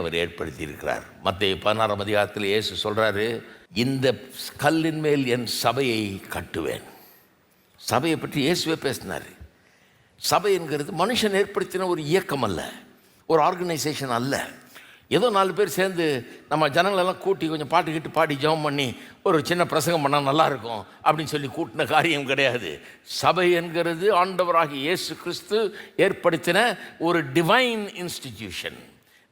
அவர் ஏற்படுத்தி இருக்கிறார் மத்திய பதினாறாம் அதிகாரத்தில் இயேசு சொல்றாரு இந்த கல்லின் மேல் என் சபையை கட்டுவேன். சபையை பற்றி இயேசுவே பேசினார். சபை என்கிறது மனுஷன் ஏற்படுத்தின ஒரு இயக்கம் அல்ல ஒரு ஆர்கனைசேஷன் அல்ல. ஏதோ நாலு பேர் சேர்ந்து நம்ம ஜனங்களெல்லாம் கூட்டி கொஞ்சம் பாட்டு கிட்டு பாடி ஜெபம் பண்ணி ஒரு சின்ன பிரசங்கம் பண்ணால் நல்லாயிருக்கும் அப்படின்னு சொல்லி கூட்டின காரியம் கிடையாது. சபை என்கிறது ஆண்டவராகி இயேசு கிறிஸ்து ஏற்படுத்தின ஒரு டிவைன் இன்ஸ்டிடியூஷன்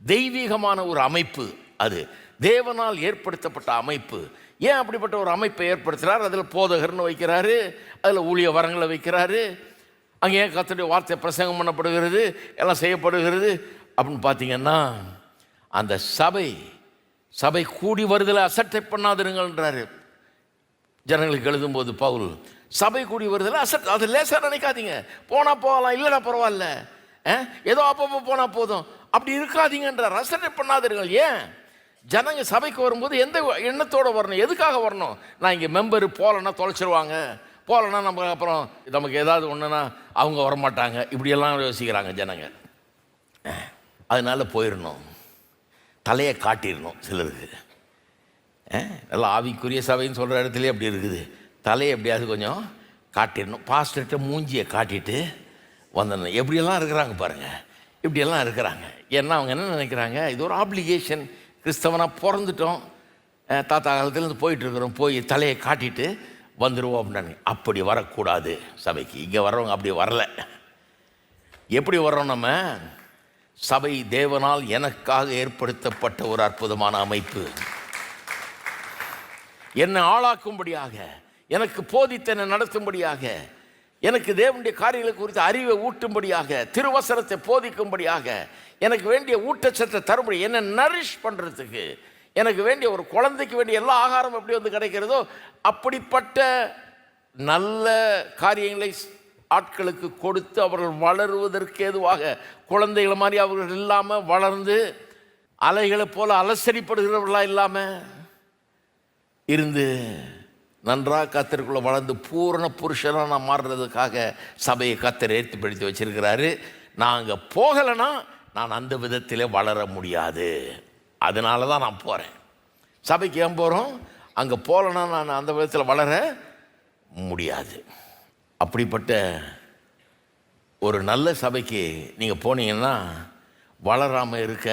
தெய்வீகமான ஒரு அமைப்பு அது. தேவனால் ஏற்படுத்தப்பட்ட அமைப்பு. ஏன் அப்படிப்பட்ட ஒரு அமைப்பை ஏற்படுத்துகிறார் அதில் போதகர்னு வைக்கிறாரு அதில் ஊழிய வரங்களை வைக்கிறாரு. அங்கே ஏன் கத்துடைய வார்த்தை பிரசங்கம் பண்ணப்படுகிறது எல்லாம் செய்யப்படுகிறது? அப்படின்னு பார்த்தீங்கன்னா அந்த சபை சபை கூடி வருதில் அசட்டை பண்ணாதிருங்கள்ன்றாரு ஜனங்களுக்கு எழுதும்போது பவுல் சபை கூடி வருதில் அசட் அது லேசாக நினைக்காதீங்க. போனால் போகலாம் இல்லைடா பரவாயில்ல. ஆ? ஏதோ அப்பப்போ போனால் போதும். அப்படி இருக்காதீங்கன்ற ரசனை பண்ணாதீர்கள். ஏன்? ஜனங்க சபைக்கு வரும்போது எந்த எண்ணத்தோடு வரணும்? எதுக்காக வரணும்? நான் இங்கே மெம்பர் போகலன்னா தொலைச்சிருவாங்க. போகலன்னா நம்ம அப்புறம் நமக்கு ஏதாவது ஒன்றுனா அவங்க வரமாட்டாங்க. இப்படியெல்லாம் யோசிக்கிறாங்க ஜனங்க. அதனால போயிடணும். தலையை காட்டிடணும் சிலருக்கு. நல்லா ஆவிக்குரிய சபைன்னு சொல்கிற இடத்துலேயே அப்படி இருக்குது. தலையை எப்படியாவது கொஞ்சம் காட்டிடணும். பாஸ்டர்கிட்ட மூஞ்சியை காட்டிட்டு வந்துடணும் எப்படியெல்லாம் இருக்கிறாங்க பாருங்கள் இப்படியெல்லாம் இருக்கிறாங்க. ஏன்னா அவங்க என்ன நினைக்கிறாங்க? இது ஒரு ஆப்ளிகேஷன் கிறிஸ்தவனாக பிறந்துட்டோம். தாத்தா காலத்துலேருந்து போயிட்டுருக்குறோம். போய் தலையை காட்டிட்டு வந்துடுவோம் அப்படின்னாங்க அப்படி வரக்கூடாது சபைக்கு. இங்கே வர்றவங்க அப்படி வரல. எப்படி வர்றோம் நம்ம? சபை தேவனால் எனக்காக ஏற்படுத்தப்பட்ட ஒரு அற்புதமான அமைப்பு. என்னை ஆளாக்கும்படியாக எனக்கு போதித்தனை நடத்தும்படியாக எனக்கு தேவனுடைய காரியங்களை குறித்து அறிவை ஊட்டும்படியாக திருவசனத்தை போதிக்கும்படியாக எனக்கு வேண்டிய ஊட்டச்சத்தை தரும்படி என்னை நரிஷ் பண்ணுறதுக்கு எனக்கு வேண்டிய ஒரு குழந்தைக்கு வேண்டிய எல்லா ஆகாரம் எப்படி வந்து கிடைக்கிறதோ அப்படிப்பட்ட நல்ல காரியங்களை ஆட்களுக்கு கொடுத்து அவர்கள் வளருவதற்கு ஏதுவாக குழந்தைகளை மாதிரி அவர்கள் இல்லாமல் வளர்ந்து அலைகளை போல அலசரிப்படுகிறவர்களாக இல்லாமல் இருந்து நன்றாக கத்தருக்குள்ளே வளர்ந்து பூரண புருஷனாக நான் மாறுறதுக்காக சபையை கத்தர் ஏற்றி பிடித்து வச்சிருக்கிறாரு. நான் அங்கே போகலைன்னா நான் அந்த விதத்தில் வளர முடியாது. அதனால தான் நான் போகிறேன் சபைக்கு ஏன் போகிறோம் அங்கே போகலைன்னா நான் அந்த விதத்தில் வளர முடியாது. அப்படிப்பட்ட ஒரு நல்ல சபைக்கு நீங்கள் போனீங்கன்னா வளராமல் இருக்க